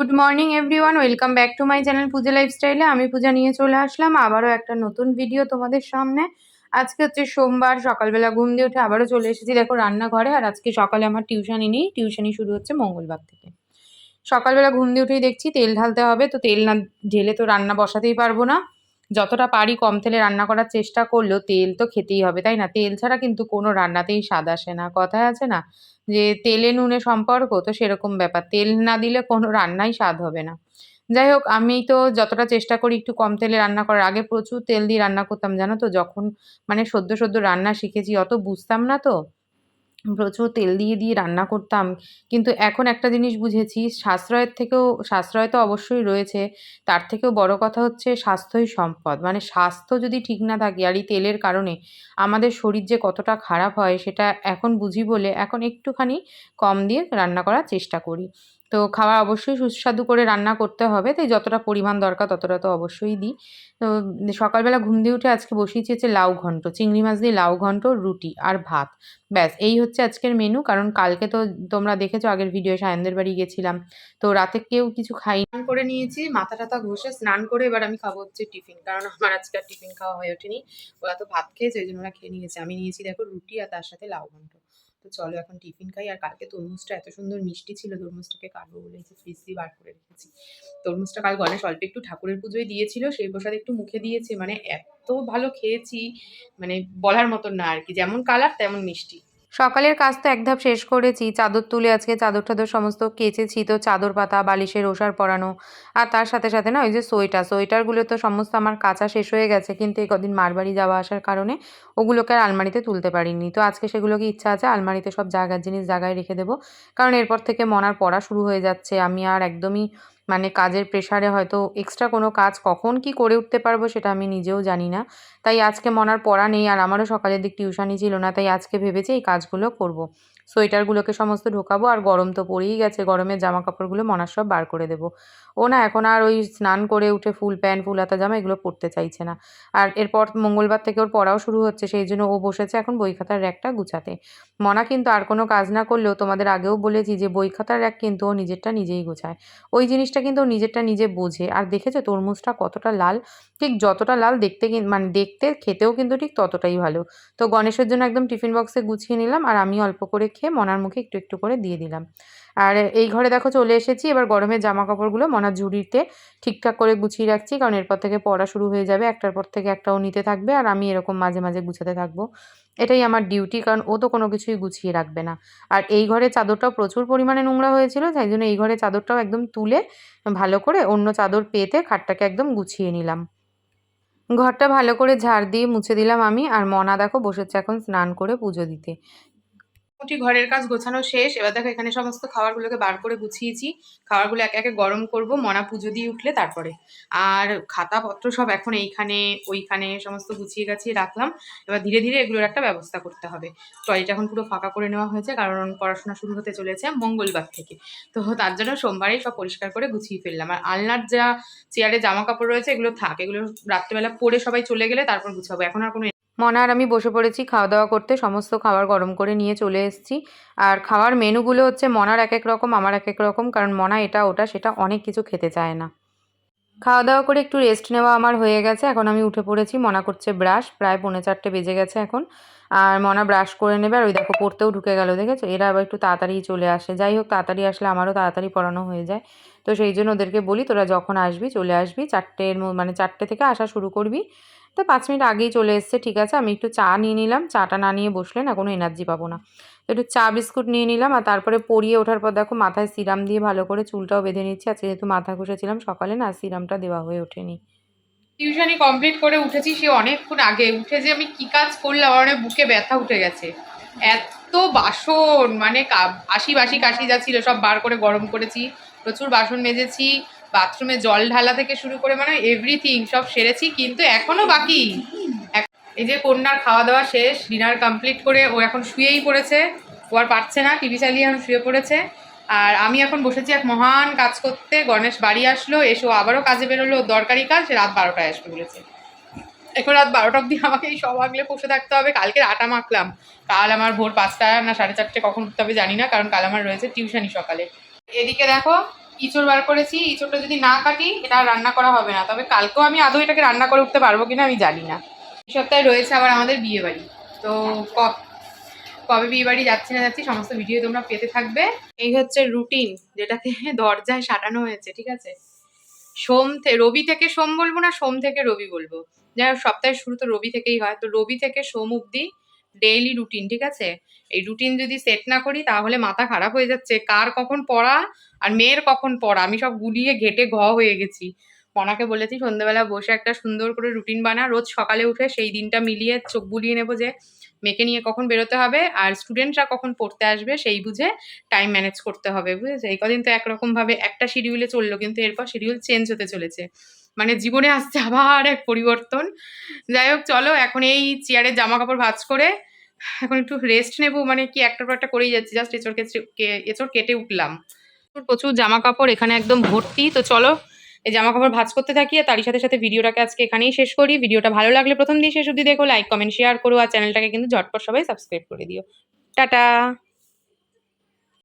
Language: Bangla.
Good morning everyone welcome back to my channel Puja লাইফস্টাইলে আমি পূজা নিয়ে চলে আসলাম। আবারও একটা নতুন ভিডিও তোমাদের সামনে। আজকে হচ্ছে সোমবার, সকালবেলা ঘুম দিয়ে উঠে আবারও চলে এসেছি, দেখো, রান্নাঘরে। আর আজকে সকালে আমার টিউশানি নেই। টিউশানি শুরু হচ্ছে মঙ্গলবার থেকে। সকালবেলা ঘুম দিয়ে উঠেই দেখছি তেল ঢালতে হবে। তো তেল না ঢেলে তো রান্না বসাতেই পারব না। যতটা পারি কম তেলে রান্না করার চেষ্টা করলেও তেল তো খেতেই হবে, তাই না? তেল ছাড়া কিন্তু কোনো রান্নাতেই স্বাদ আসে না। কথায় আছে না যে, তেলে নুনে সম্পর্ক তো সেরকম ব্যাপার। তেল না দিলে কোনো রান্নাই স্বাদ হবে না। যাই হোক, আমি তো যতটা চেষ্টা করি একটু কম তেলে রান্না করার, আগে প্রচুর তেল দিয়ে রান্না করতাম, জানো তো? যখন মানে সদ্য সদ্য রান্না শিখেছি, অত বুঝতাম না তো। প্রচুর তেল দিয়ে দিয়ে রান্না করতাম। কিন্তু এখন একটা জিনিস বুঝেছি, সাশ্রয়ের থেকেও, সাশ্রয় তো অবশ্যই রয়েছে। তার থেকেও বড় কথা হচ্ছে স্বাস্থ্যই সম্পদ। মানে স্বাস্থ্য যদি ঠিক না থাকে আর এই তেলের কারণে আমাদের শরীর যে কতটা খারাপ হয়, সেটা এখন বুঝি বলে এখন একটুখানি কম দিয়ে রান্না করার চেষ্টা করি। তো খাওয়া অবশ্যই সুস্বাদু করে রান্না করতে হবে, তাই যতটা পরিমাণ দরকার ততটা তো অবশ্যই দিই। তো সকালবেলা ঘুম দিয়ে উঠে আজকে বসিয়েছি হচ্ছে লাউ ঘন্ট, চিংড়ি মাছ দিয়ে লাউ ঘন্ট, রুটি আর ভাত। ব্যাস, এই হচ্ছে আজকের মেনু কারণ কালকে তো তোমরা দেখেছ, আগের ভিডিও সায়নদের বাড়ি গেছিলাম। তো রাতে কেউ কিছু খাই স্নান করে নিয়েছি, মাথা টাথা ঘষে স্নান করে এবার আমি খাব হচ্ছে টিফিন, কারণ আমার আজকে টিফিন খাওয়া হয়ে ওঠেনি। ওরা তো ভাত খেয়েছে, ওই জন্য ওরা খেয়ে নিয়েছে। আমি নিয়েছি দেখো রুটি আর তার সাথে লাউ ঘন্ট। তো চলো এখন টিফিন খাই। আর কালকে তরমুজটা এত সুন্দর মিষ্টি ছিল, তরমুজটাকে কাটবো বলে ফ্রিজ দিয়ে বার করে রেখেছি। তরমুজটা কাল গণেশ অল্প একটু ঠাকুরের পুজোয় দিয়েছিল, সেই প্রসাদ একটু মুখে দিয়েছে। মানে এত ভালো খেয়েছি মানে বলার মতন না আর কি। যেমন কালার তেমন মিষ্টি। সকালের কাজ তো এক ধাপ শেষ করেছি। চাদর তুলে আজকে চাদর টাদর সমস্ত কেচেছি তো চাদর পাতা, বালিশের ওষার পরানো। আর তার সাথে সাথে না ওই যে সোয়েটার, সোয়েটারগুলো তো সমস্ত আমার কাঁচা শেষ হয়ে গেছে। কিন্তু এই কদিন মারবাড়ি যাওয়া আসার কারণে ওগুলোকে আর আলমারিতে তুলতে পারিনি। তো আজকে সেগুলোকে ইচ্ছা আছে আলমারিতে সব জায়গার জিনিস জায়গায় রেখে দেবো। কারণ এরপর থেকে মনার পড়া শুরু হয়ে যাচ্ছে। আমি আর একদমই মানে কাজের প্রেশারে হয়তো এক্সট্রা কোনো কাজ কখন কি করে উঠতে পারব সেটা আমি নিজেও জানি না তাই আজকে মনার পড়া নেই আর আমারও সকালের দিক টিউশনই ছিল না, তাই আজকে ভেবেছি এই কাজগুলো করব। সোয়েটারগুলোকে সমস্ত ঢোকাবো আর গরম তো পড়েই গেছে গরমের জামা কাপড়গুলো মনার সব বার করে দেবো। ও না এখন আর ওই স্নান করে উঠে ফুল প্যান্ট, ফুল হাতা, জামা এগুলো পরতে চাইছে না। আর এরপর মঙ্গলবার থেকে ওর পড়াও শুরু হচ্ছে, সেই জন্য ও বসেছে এখন বই খাতার র্যাকটা গুছাতে। মনা কিন্তু আর কোনো কাজ না করলেও তোমাদের আগেও বলেছি যে বই খাতার র্যাক কিন্তু ও নিজেরটা নিজেই গোছায়। ওই জিনিসটা কিন্তু ও নিজেরটা নিজে বোঝে। আর দেখেছে তরমুজটা কতটা লাল? ঠিক যতটা লাল দেখতে মানে দেখতে, খেতেও কিন্তু ঠিক ততটাই ভালো। তো গণেশের জন্য একদম টিফিন বক্সে গুছিয়ে নিলাম আর আমি অল্প করে খেয়ে মনার মুখে একটু একটু করে দিয়ে দিলাম। আর এই ঘরে দেখো চলে এসেছি, এবার গরমের জামা কাপড়গুলো মনার ঝুড়িতে ঠিকঠাক করে গুছিয়ে রাখছি, কারণ এরপর থেকে পড়া শুরু হয়ে যাবে, একটার পর থেকে একটাও নিতে থাকবে, আর আমি এরকম মাঝে মাঝে গুছাতে থাকব। এটাই আমার ডিউটি, কারণ ও তো কোনো কিছুই গুছিয়ে রাখবে না। আর এই ঘরে চাদরটাও প্রচুর পরিমাণে নোংরা হয়েছিল, তাই জন্য এই ঘরে চাদরটাও একদম তুলে ভালো করে অন্য চাদর পেতে খাটটাকে একদম গুছিয়ে নিলাম। ঘরটা ভালো করে ঝাড় দিয়ে মুছে দিলাম আমি, আর মনা দেখো বসেছে এখন স্নান করে পুজো দিতে। মোটামুটি ঘরের কাজ গোছানো শেষ। এবার দেখো এখানে সমস্ত খাবারগুলোকে বার করে গুছিয়েছি। খাবারগুলো একে একে গরম করব, মনা পুজো দিয়ে উঠলে তারপরে। আর খাতাপত্র সব এখন এইখানে, ওইখানে সমস্ত গুছিয়ে গাছিয়ে রাখলাম। এবার ধীরে ধীরে এগুলোর একটা ব্যবস্থা করতে হবে। টয়লেট এখন পুরো ফাঁকা করে নেওয়া হয়েছে, কারণ পড়াশোনা শুরু হতে চলেছে মঙ্গলবার থেকে। তো তার জন্য সোমবারেই সব পরিষ্কার করে গুছিয়ে ফেললাম। আর আলনার যা চেয়ারে জামা কাপড় রয়েছে, এগুলো থাক। এগুলো রাত্রেবেলা পরে সবাই চলে গেলে তারপর গুছাবো। এখন আর কোনো মনা আর আমি বসে পড়েছি খাওয়া দাওয়া করতে, সমস্ত খাবার গরম করে নিয়ে চলে এসেছি। আর খাওয়ার মেনুগুলো হচ্ছে মনার এক এক রকম, আমার এক এক রকম, কারণ মনা এটা, ওটা, সেটা অনেক কিছু খেতে চায় না। খাওয়া দাওয়া করে একটু রেস্ট নেওয়া আমার হয়ে গেছে, এখন আমি উঠে পড়েছি, মনা করছে ব্রাশ প্রায় পৌনে চারটে বেজে গেছে এখন। আর মনা ব্রাশ করে নেবে, আর ওই দেখো পড়তেও ঢুকে গেল, দেখেছ? এরা আবার একটু তাড়াতাড়ি চলে আসে। যাই হোক, তাড়াতাড়ি আসলে আমারও তাড়াতাড়ি পড়ানো হয়ে যায়। তো সেই জন্য ওদেরকে বলি, তোরা যখন আসবি, চলে আসবি, চারটের মানে চারটে থেকে আসা শুরু করবি। তো পাঁচ মিনিট আগেই চলে এসছে, ঠিক আছে? আমি একটু চা নিয়ে নিলাম। চাটা না নিয়ে বসলে না, কোনো এনার্জি পাবো না। একটু চা বিস্কুট নিয়ে নিলাম আর তারপরে পরিয়ে ওঠার পর দেখো মাথায় সিরাম দিয়ে ভালো করে চুলটাও বেঁধে নিচ্ছি। আজকে যেহেতু মাথা ঘষেছিলাম সকালে না, সিরামটা দেওয়া হয়ে ওঠেনি। টিউশনি কমপ্লিট করে উঠেছি সে অনেকক্ষণ আগে। উঠে যে আমি কি কাজ করলাম, আমার বুকে ব্যথা উঠে গেছে। এত বাসন মানে আশি বাসি কাশি যাচ্ছিল, সব বার করে গরম করেছি। প্রচুর বাসন মেজেছি। বাথরুমে জল ঢালা থেকে শুরু করে মানে এভরিথিং সব সেরেছি, কিন্তু এখনও বাকি। এই যে কন্যার খাওয়া দাওয়া শেষ ডিনার কমপ্লিট করে ও এখন শুয়েই পড়েছে। ও আর পারছে না, টিভি চালিয়ে এখন শুয়ে পড়েছে। আর আমি এখন বসেছি এক মহান কাজ করতে। গণেশ বাড়ি আসলো, এসে ও আবারও কাজে বেরোলো। দরকারি কাজ, রাত বারোটায় আসবে বলেছে। এখন রাত বারোটা অব্দি আমাকে এই সব আগলে বসে থাকতে হবে। কালকে আটা মাখলাম। কাল আমার ভোর পাঁচটা না, সাড়ে চারটে কখন উঠতে হবে জানি না, কারণ কাল আমার রয়েছে টিউশনই সকালে। এদিকে দেখো ইঁচড় বার করেছি, ইঁচড়টা যদি না কাটি, এটা রান্না করা হবে না। তবে কালকেও আমি আদৌ এটাকে রান্না করে উঠতে পারব কিনা আমি জানি না। এই সপ্তাহে রয়েছে আবার আমাদের বিয়ে বাড়ি। তো কবে বিয়ে বাড়ি যাচ্ছি না যাচ্ছি সমস্ত ভিডিও তোমরা পেতে থাকবে। এই হচ্ছে রুটিন যেটাকে দরজায় সাজানো হয়েছে, ঠিক আছে? সোম থেকে রবি থেকে সোম বলব না, সোম থেকে রবি বলব? যাই হোক, সপ্তাহের শুরু তো রবি থেকেই হয়। তো রবি থেকে সোম অবধি ডেইলি রুটিন ঠিক আছে? এই রুটিন যদি সেট না করি, তাহলে মাথা খারাপ হয়ে যাচ্ছে। কার কখন পড়া আর মেয়ের কখন পড়া? আমি সব গুলিয়ে ঘেটে ঘ হয়ে গেছি। মনাকে বলেছি, সন্ধ্যেবেলা বসে একটা সুন্দর করে রুটিন বানা। রোজ সকালে উঠে সেই দিনটা মিলিয়ে চোখ বুলিয়ে নেব যে, মেয়েকে নিয়ে কখন বেরোতে হবে আর স্টুডেন্টরা কখন পড়তে আসবে সেই বুঝে টাইম ম্যানেজ করতে হবে, বুঝেছে? এই কদিন তো একরকমভাবে একটা শিডিউলে চলল, কিন্তু এরপর শিডিউল চেঞ্জ হতে চলেছে। মানে জীবনে আসছে আবার এক পরিবর্তন। যাই হোক, চলো এখন এই চেয়ারের জামা কাপড় ভাজ করে এখন একটু রেস্ট নেব। মানে কি একটা পর একটা করেই যাচ্ছি। জাস্ট এচড় এচড় কেটে উঠলাম। প্রচুর জামা কাপড় এখানে একদম ভর্তি। তো চলো, এই জামা কাপড় ভাঁজ করতে থাকি আর তারই সাথে সাথে ভিডিওটাকে আজকে এখানেই শেষ করি। ভিডিওটা ভালো লাগলে প্রথম দিয়ে শেষ অবধি দেখো লাইক কমেন্ট শেয়ার করো আর চ্যানেলটাকে কিন্তু ঝটপট সবাই সাবস্ক্রাইব করে দিও। টাটা!